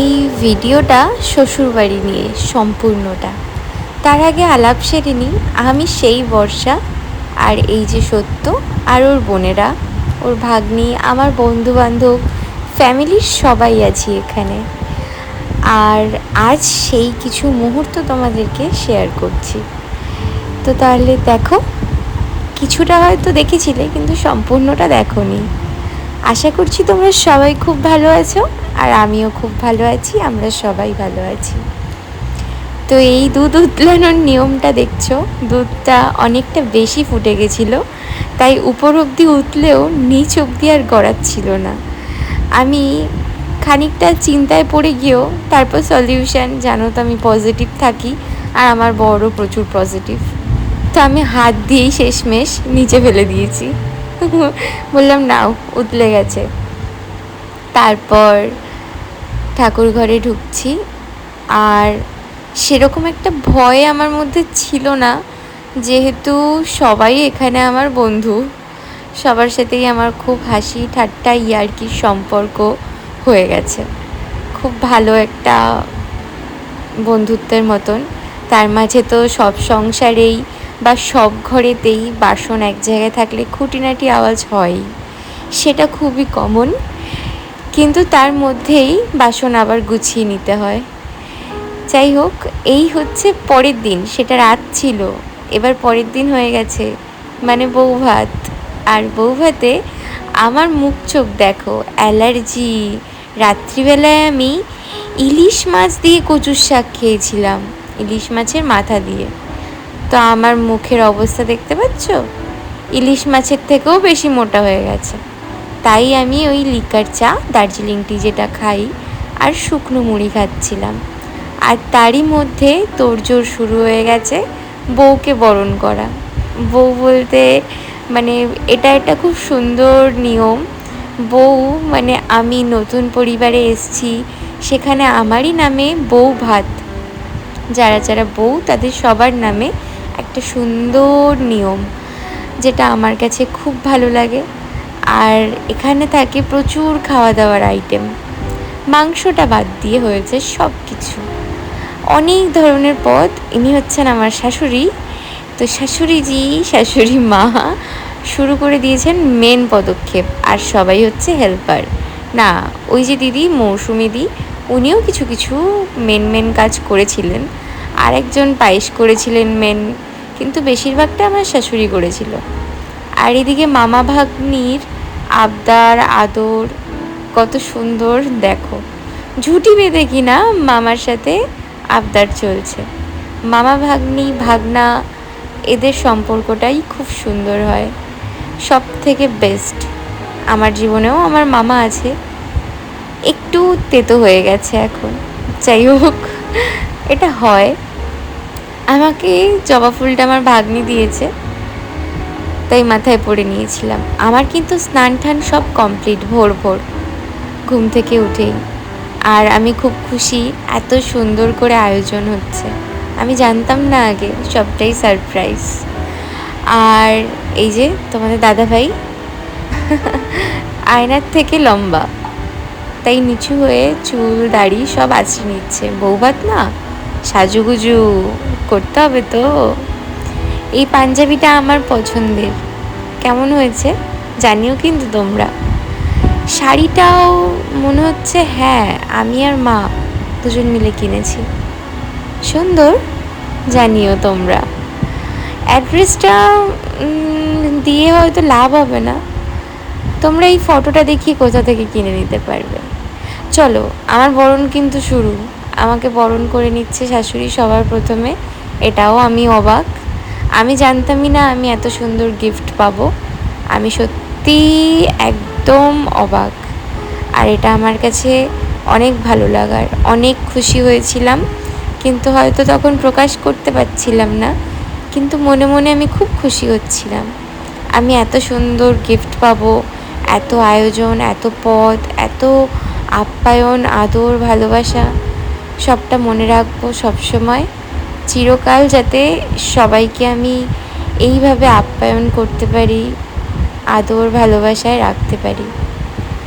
এই ভিডিওটা শ্বশুরবাড়ি নিয়ে সম্পূর্ণটা। তার আগে আলাপ সেরে নিই, আমি সেই বর্ষা আর এই যে সত্য আর ওর বোনেরা, ওর ভাগ্নি, আমার বন্ধু বান্ধব ফ্যামিলির সবাই আছি এখানে। আর আজ সেই কিছু মুহূর্ত তোমাদেরকে শেয়ার করছি। তো তাহলে দেখো, কিছুটা হয়তো দেখেছিলে, কিন্তু সম্পূর্ণটা দেখোনি। আশা করছি তোমরা সবাই খুব ভালো আছো আর আমিও খুব ভালো আছি, আমরা সবাই ভালো আছি। তো এই দুধ উতলানোর নিয়মটা দেখছ? দুধটা অনেকটা বেশি ফুটে গেছিল, তাই উপর অবধি উঠলেও নিচ অবধি আর গড়াচ্ছিল না। আমি খানিকটা চিন্তায় পড়ে গিয়েও তারপর সলিউশন জানো তো আমি পজিটিভ থাকি আর আমার বড় প্রচুর পজিটিভ তো আমি হাত দিয়েই শেষমেশ নিচে ফেলে দিয়েছি। বললাম নাও উতলে গেছে। তারপর ঠাকুর ঘরে ঢুকছি। আর সেরকম একটা ভয় আমার মধ্যে ছিল না, যেহেতু সবাই এখানে আমার বন্ধু। সবার সাথেই আমার খুব হাসি ঠাট্টা ইয়ার্কির সম্পর্ক হয়ে গেছে। খুব ভালো একটা বন্ধুত্বের মতন। তার মাঝে তো সব সংসারেই বা সব ঘরেতেই বাসন এক জায়গায় থাকলে খুঁটিনাটি আওয়াজ হয়। সেটা খুবই কমন কিন্তু তার মধ্যেই বাসন আবার গুছিয়ে নিতে হয়। যাই হোক, এই হচ্ছে পরের দিন, সেটা রাত ছিল। এবার পরের দিন হয়ে গেছে মানে বউ ভাত আর বউ ভাতে আমার মুখ চোখ দেখো, অ্যালার্জি। রাত্রিবেলায় আমি ইলিশ মাছ দিয়ে কচুর শাক খেয়েছিলাম, ইলিশ মাছের মাথা দিয়ে। তো আমার মুখের অবস্থা দেখতে পাচ্ছ? ইলিশ মাছের থেকেও বেশি মোটা হয়ে গেছে। তাই আমি ওই লিকার চা, দার্জিলিং টি যেটা খাই, আর শুকনো মুড়ি খাচ্ছিলাম। আর তারই মধ্যে তোড়জোড় শুরু হয়ে গেছে বউকে বরণ করা। বউ বলতে মানে এটা একটা খুব সুন্দর নিয়ম। বউ মানে আমি নতুন পরিবারে এসছি, সেখানে আমারই নামে বউ ভাত। যারা যারা বউ, তাদের সবার নামে একটা সুন্দর নিয়ম যেটা আমার কাছে খুব ভালো লাগে। আর এখানে থাকে প্রচুর খাওয়া দাওয়ার আইটেম মাংসটা বাদ দিয়ে হয়েছে সব কিছু অনেক ধরনের পদ। ইনি হচ্ছেন আমার শাশুড়ি। তো শাশুড়িজি, শাশুড়ি মা শুরু করে দিয়েছেন মেন পদক্ষেপ। আর সবাই হচ্ছে হেল্পার না, ওই যে দিদি, মৌসুমি দি, উনিও কিছু কিছু মেন মেন কাজ করেছিলেন। আর একজন পায়েস করেছিলেন মেন, কিন্তু বেশিরভাগটা আমার শাশুড়ি করেছিল। আর এদিকে মামা ভাগ্নির আবদার, আদর, কত সুন্দর, দেখো। ঝুটি বেঁধে কিনা মামার সাথে আবদার চলছে। মামা ভাগ্নি, ভাগনা, এদের সম্পর্কটাই খুব সুন্দর হয়। সব থেকে বেস্ট। আমার জীবনেও আমার মামা আছে। একটু তেতো হয়ে গেছে এখন। যাই হোক, এটা হয়। আমাকে জবা ফুলটা আমার ভাগ্নি দিয়েছে, তাই মাথায় পড়ে নিয়েছিলাম। আমার কিন্তু স্নান টান সব কমপ্লিট ভোর ভোর, ঘুম থেকে উঠেই। আর আমি খুব খুশি, এত সুন্দর করে আয়োজন হচ্ছে। আমি জানতাম না আগে, সবটাই সারপ্রাইজ আর এই যে তোমাদের দাদা ভাই আয়নার থেকে লম্বা, তাই নিচু হয়ে চুল, দাড়ি সব আছড়ে নিচ্ছে। বৌভাত না? সাজুগুজু করতে হবে তো? এই পাঞ্জাবিটা আমার পছন্দের। কেমন হয়েছে? জানিও কিন্তু তোমরা। শাড়িটাও মনে হচ্ছে হ্যাঁ আমি আর মা দুজন মিলে কিনেছি। সুন্দর? জানিও তোমরা। অ্যাড্রেসটা দিয়ে হয়তো লাভ হবে না। তোমরা এই ফটোটা দেখিয়ে কোথা থেকে কিনে নিতে পারবে? চলো, আমার বরণ কিন্তু শুরু। আমাকে বরণ করে নিচ্ছে শাশুড়ি সবার প্রথমে। এটাও আমি অবাক। আমি জানতামই না আমি এত সুন্দর গিফট পাবো। আমি সত্যি একদম অবাক। আর এটা আমার কাছে অনেক ভালো লাগার। অনেক খুশি হয়েছিলাম। কিন্তু হয়তো তখন প্রকাশ করতে পারছিলাম না। কিন্তু মনে মনে আমি খুব খুশি হচ্ছিলাম। আমি এত সুন্দর গিফট পাবো। এত আয়োজন, এত পদ এত আপ্যায়ন, আদর, ভালোবাসা। সবটা মনে রাখব সবসময়। চিরকাল যাতে সবাইকে আমি এইভাবে আপ্যায়ন করতে পারি, আদর ভালোবাসায় রাখতে পারি।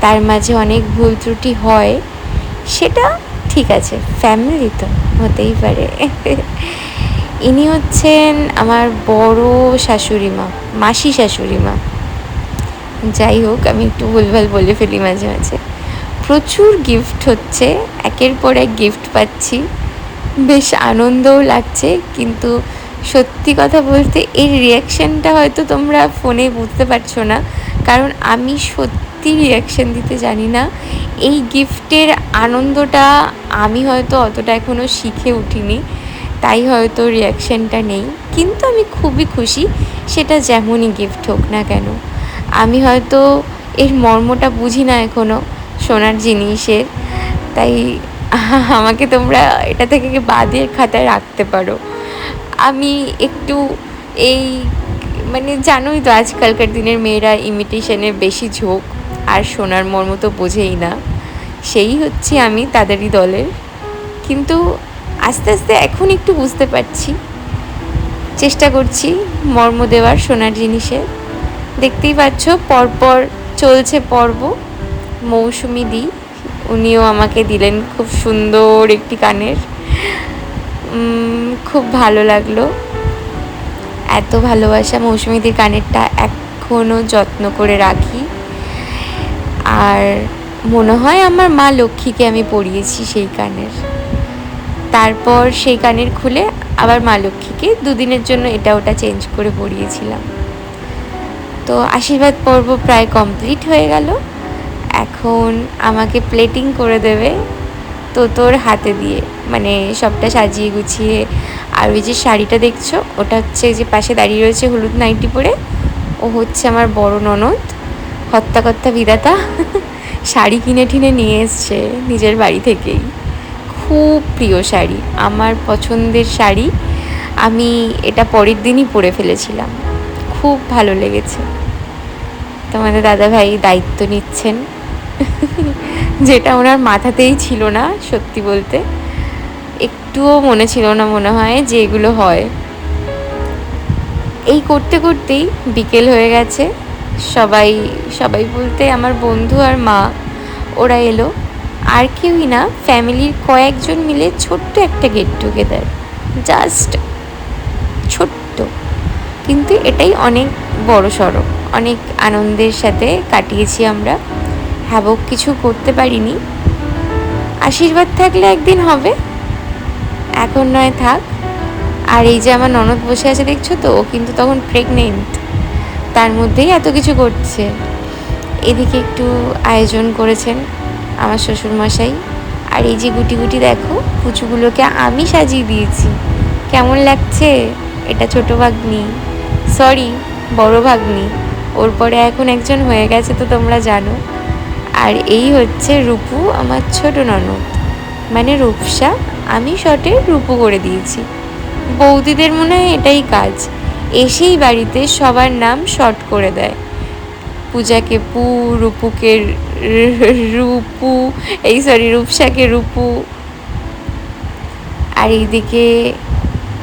তার মাঝে অনেক ভুল ত্রুটি হয়, সেটা ঠিক আছে ফ্যামিলি তো হতেই পারে। ইনি হচ্ছেন আমার বড় শাশুড়ি মা, মাসি শাশুড়ি মা। যাই হোক, আমি একটু ভুলভাল বলে ফেলি মাঝে মাঝে। প্রচুর গিফট হচ্ছে, একের পর এক গিফট পাচ্ছি। বেশ আনন্দও লাগছে, কিন্তু সত্যি কথা বলতে এর রিয়াকশানটা হয়তো তোমরা ফোনে বুঝতে পারছ না, কারণ আমি সত্যি রিয়াকশান দিতে জানি না। এই গিফটের আনন্দটা আমি হয়তো অতটা এখনও শিখে উঠিনি, তাই হয়তো রিয়াকশানটা নেই। কিন্তু আমি খুবই খুশি, সেটা যেমনই গিফট হোক না কেন। আমি হয়তো এর মর্মটা বুঝি না এখনও সোনার জিনিসের। তাই আমাকে তোমরা এটা থেকে বাদের খাতায় রাখতে পারো। আমি একটু এই মানে জানোই তো আজকালকার দিনের মেয়েরা ইমিটেশনে বেশি ঝোঁক, আর সোনার মর্ম তো বোঝেই না। সেই হচ্ছে আমি তাদেরই দলের। কিন্তু আস্তে আস্তে এখন একটু বুঝতে পারছি। চেষ্টা করছি মর্ম দেওয়ার সোনার জিনিসে দেখতেই পাচ্ছ পরপর চলছে পর্ব। মৌসুমি দি, উনিও আমাকে দিলেন খুব সুন্দর একটি কানের খুব ভালো লাগল। এত ভালোবাসা মৌসুমিদির কানেরটা এখনও যত্ন করে রাখি। আর মনে হয় আমার মা লক্ষ্মীকে আমি পরিয়েছি সেই কানের তারপর সেই কানের খুলে আবার মা লক্ষ্মীকে দুদিনের জন্য এটা ওটা চেঞ্জ করে পরিয়েছিলাম তো আশীর্বাদ পর্ব প্রায় কমপ্লিট হয়ে গেল। এখন আমাকে প্লেটিং করে দেবে তো তোর হাতে দিয়ে। মানে সবটা সাজিয়ে গুছিয়ে। আর ওই যে শাড়িটা দেখছ, ওটা হচ্ছে যে পাশে দাঁড়িয়ে রয়েছে হলুদ নাইটি পরে। ও হচ্ছে আমার বড় ননদ, হত্যাকর্তা বিদাতা শাড়ি কিনে ঠিনে নিয়ে এসছে নিজের বাড়ি থেকেই। খুব প্রিয় শাড়ি, আমার পছন্দের শাড়ি। আমি এটা পরের দিনই পরে ফেলেছিলাম। খুব ভালো লেগেছে। তোমাদের দাদাভাই দায়িত্ব নিচ্ছেন। যেটা ওনার মাথাতেই ছিল না, সত্যি বলতে। একটুও মনে ছিল না মনে হয় যে এগুলো হয়। এই করতে করতেই বিকেল হয়ে গেছে। সবাই সবাই বলতে আমার বন্ধু আর মা, ওরা এলো। আর কেউই না, ফ্যামিলির কয়েকজন মিলে ছোট্ট একটা গেট টুগেদার। জাস্ট ছোট্ট। কিন্তু এটাই অনেক বড় সড়ো অনেক আনন্দের সাথে কাটিয়েছি আমরা। হ্যাবক কিছু করতে পারিনি। আশীর্বাদ থাকলে একদিন হবে। এখন নয়, থাক। আর এই যে আমার ননদ বসে আছে, দেখছ তো? ও কিন্তু তখন প্রেগনেন্ট তার মধ্যেই এত কিছু করছে এদিকে একটু আয়োজন করেছেন আমার শ্বশুরমশাই। আর এই যে গুটি গুটি, দেখো, কুচুগুলোকে আমি সাজিয়ে দিয়েছি। কেমন লাগছে? এটা ছোট ভাগ্নি। সরি বড় ভাগ্নি। ওর পরে এখন একজন হয়ে গেছে তো তোমরা জানো। আর এই হচ্ছে রূপু, আমার ছোট ননদ। মানে রূপসা, আমি শটে রূপু করে দিয়েছি। বৌদিদের মনে হয় এটাই কাজ। এসেই বাড়িতে সবার নাম শর্ট করে দেয়। পূজাকে পু, রূপুকে রূপু, এই সরি রূপসাকে রূপু। আর এইদিকে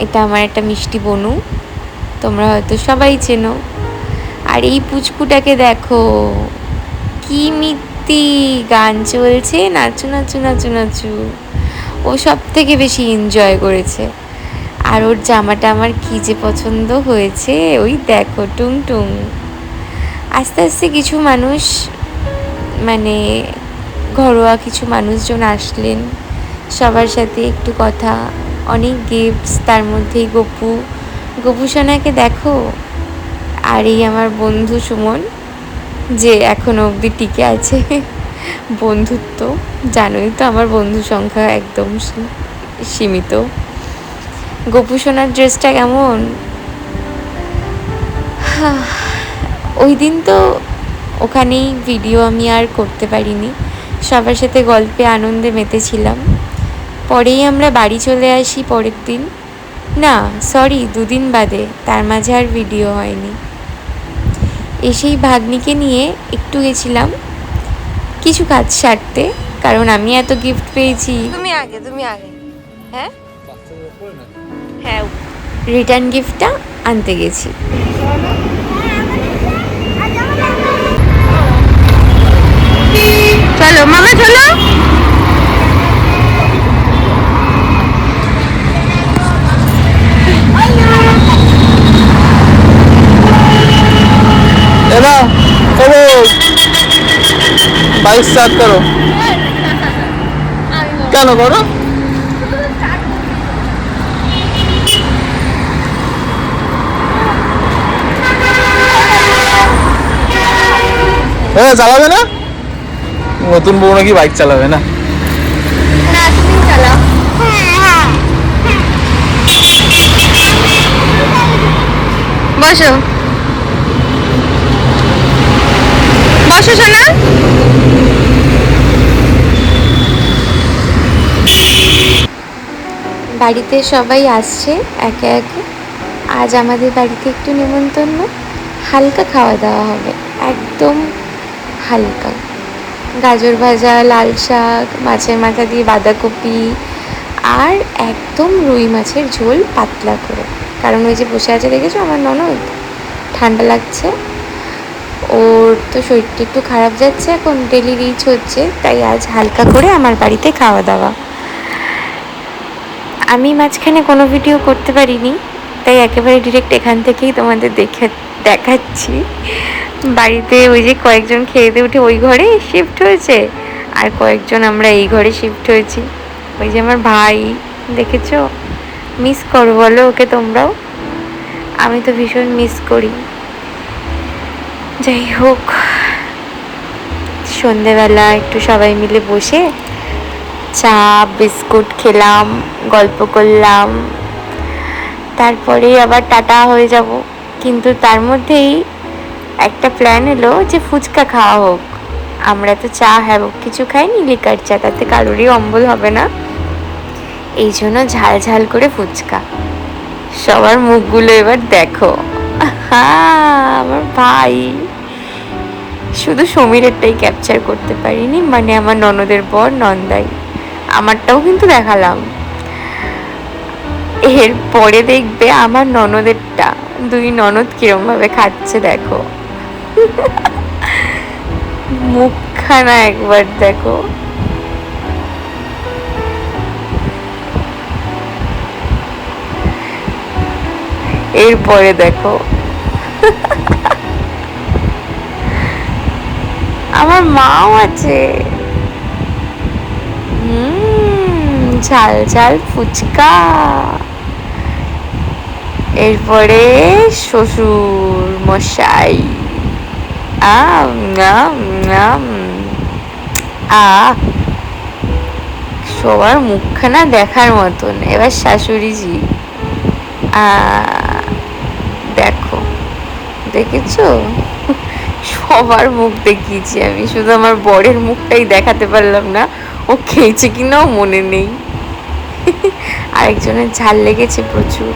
এটা আমার একটা মিষ্টি বনু। তোমরা হয়তো সবাই চেনো। আর এই পুচকুটাকে দেখো। কি মিত্তি গান চলছে, নাচু নাচু নাচু নাচু। ও সব থেকে বেশি এনজয় করেছে। আর ওর জামাটা আমার কী যে পছন্দ হয়েছে, ওই দেখো, টুং টুং। আস্তে আস্তে কিছু মানুষ মানে ঘরোয়া কিছু মানুষজন আসলেন। সবার সাথে একটু কথা, অনেক গিফটস তার মধ্যেই গপু। গপু সোনাকে দেখো? আর এই আমার বন্ধু সুমন। যে এখনও অবধি টিকে আছে। বন্ধুত্ব, জানোই তো আমার বন্ধু সংখ্যা একদম সীমিত। গপু সোনার ড্রেসটা কেমন? ওই দিন তো ওখানেই ভিডিও আমি আর করতে পারিনি। সবার সাথে গল্পে আনন্দে মেতেছিলাম। পরেই আমরা বাড়ি চলে আসি পরের দিন। না সরি দুদিন বাদে। তার মাঝে আর ভিডিও হয়নি। এসেই ভাগ্নিকে নিয়ে একটু গেছিলাম। কিছু কাজ সারতে কারণ আমি এত গিফট পেয়েছি। তুমি আগে তুমি আগে। হ্যাঁ? হ্যাঁ রিটার্ন গিফটটা আনতে গেছি। চলো মামা চলো করো বাইক স্টার্ট করো। কেন করো? হ্যাঁ চালাবে না? নতুন বউ নাকি বাইক চালাবে না? বসো। বাড়িতে সবাই আসছে, একে একে। আজ আমাদের বাড়িতে একটু নেমন্তন্ন হালকা খাওয়া দাওয়া হবে, একদম হালকা। গাজর ভাজা, লাল শাক, মাছের মাথা দিয়ে বাঁধাকপি আর একদম রুই মাছের ঝোল পাতলা করে। কারণ ওই যে বসে আছে, দেখেছ? আমার ননদ। ঠান্ডা লাগছে। ওর তো শরীরটা একটু খারাপ যাচ্ছে, এখন ডেলি রিচ হচ্ছে, তাই আজ হালকা করে আমার বাড়িতে খাওয়া দাওয়া। আমি মাঝখানে কোনো ভিডিও করতে পারিনি, তাই একেবারে ডিরেক্ট এখান থেকেই তোমাদের দেখে, দেখাচ্ছি। বাড়িতে ওই যে কয়েকজন খেয়ে দিয়ে উঠে ওই ঘরে শিফট হয়েছে, আর কয়েকজন আমরা এই ঘরে শিফট হয়েছি। ওই যে আমার ভাই, দেখেছ? মিস করো বলো ওকে তোমরাও। আমি তো ভীষণ মিস করি। যাই হোক, সন্ধেবেলা একটু সবাই মিলে বসে চা, বিস্কুট খেলাম, গল্প করলাম। তারপরে আবার টাটা হয়ে যাব। কিন্তু তার মধ্যেই একটা প্ল্যান এলো যে ফুচকা খাওয়া হোক। আমরা তো চা হ্যাভ কিছু খাইনি লিকার চা, তাতে কালোরি অম্বল হবে না। এই জন্য ঝাল ঝাল করে ফুচকা। সবার মুখগুলো এবার দেখো। আমার ভাই। শুধু সমীরেরটাই ক্যাপচার করতে পারিনি মানে আমার ননদের বর নন্দাই। আমারটাও কিন্তু দেখালাম। এর পরে দেখবে আমার ননদেরটা। দুই ননদ কিরম ভাবে খাচ্ছে দেখো। মুখখানা একবার দেখো। এরপরে দেখো। আমার মাও আছে। ঝাল ঝাল ফুচকা। এরপরে শ্বশুর মশাই। আম আম আ, সবার মুখখানা দেখার মতন। এবার শাশুড়িজি। আ দেখো দেখেছ? সবার মুখ দেখিয়েছি আমি, শুধু আমার বরের মুখটাই দেখাতে পারলাম না, ও খেয়েছে কিনাও মনে নেই। আরেকজনের ঝাল লেগেছে প্রচুর।